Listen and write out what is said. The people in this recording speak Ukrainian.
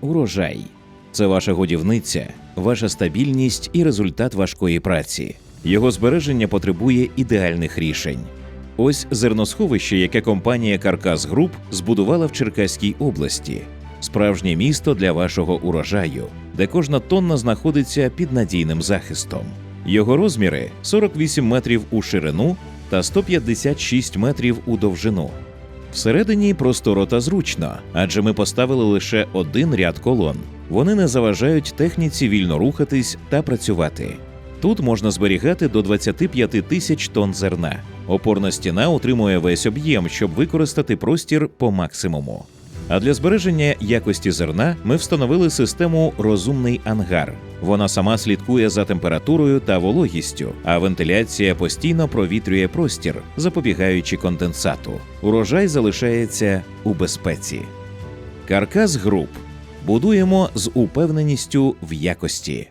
урожай. Це ваша годівниця, ваша стабільність і результат важкої праці. Його збереження потребує ідеальних рішень. Ось зерносховище, яке компанія Каркас Груп збудувала в Черкаській області. Справжнє місто для вашого урожаю, де кожна тонна знаходиться під надійним захистом. Його розміри 48 метрів у ширину та 156 метрів у довжину. Всередині просторо та зручно, адже ми поставили лише один ряд колон. Вони не заважають техніці вільно рухатись та працювати. Тут можна зберігати до 25 тисяч тонн зерна. Опорна стіна утримує весь об'єм, щоб використати простір по максимуму. А для збереження якості зерна ми встановили систему розумний ангар. Вона сама слідкує за температурою та вологістю, а вентиляція постійно провітрює простір, запобігаючи конденсату. Урожай залишається у безпеці. Каркас груп будуємо з упевненістю в якості.